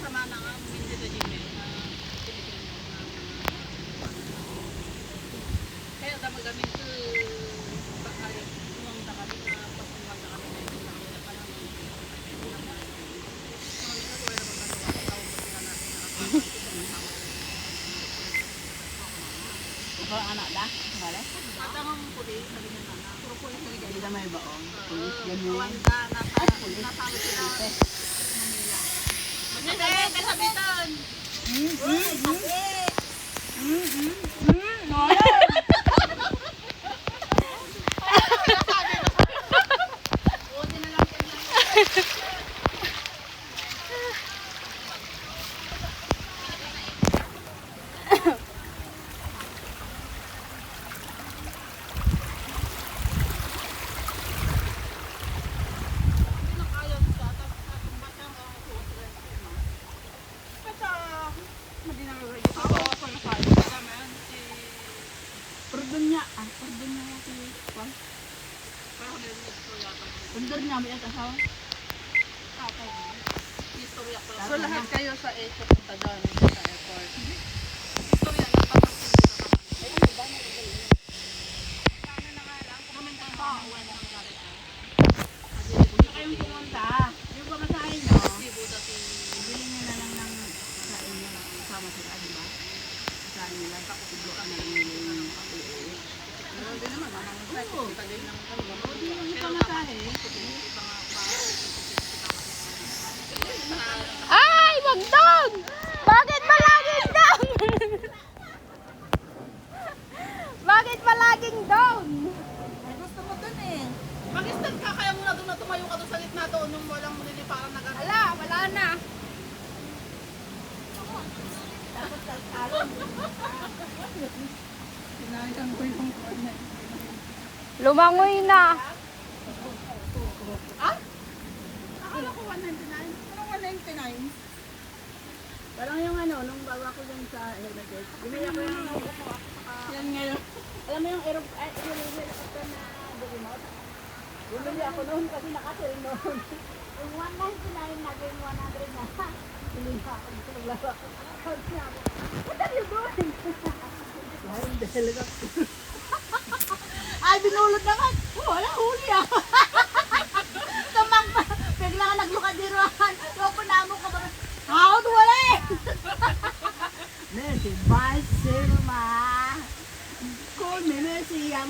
sama na nga, hindi na Pilipino na kaya dapat kami ko bakari kumang da kami na pasukan da kami na yung nakita pa lang ang anak da? Wala? Matangang puli, sabi niya na. Puro puli sa Hindi ganyan. na may baong. Pulis ganyan. Awan ka, nasama sila. Mm-hmm. Perdon niya. Ah, perdon niya si Juan. Perdon niya may asawa. So, lahat kayo sa Asia punta doon sila, di ba? Sa inyo lang. Takutublo ka na lang nila yung Meron din naman. Ang flight. Kita din ng Hindi yung pamasahe. Ay, wag doon! Bakit palaging down? Bakit palaging down? Gusto mo dun eh. Mag-stand ka, kaya muna doon na tumayo ka doon sa gitna doon yung walang niliparang nag Wala, wala na. Sinayang ko yung Lumangoy na. Akala ko 199. Parang 199. Parang yung ano, nung bawa ko dun sa Hermitage. Bumili ako yung yan ngayon. Alam mo yung aero, ay, yung helicopter na remote? Bumili ako noon kasi nakasil noon. Yung 199 naging 100 na. Hindi na ako ako. Ako, What are you doing? Flying the helicopter. Ay, binulot naman. Oh, wala, huli ah. Tamang pa. Bigla ka naglukadiruan. Loko na mo ka ba? To wala eh. Messi, Barcelona. Kung may Messi ang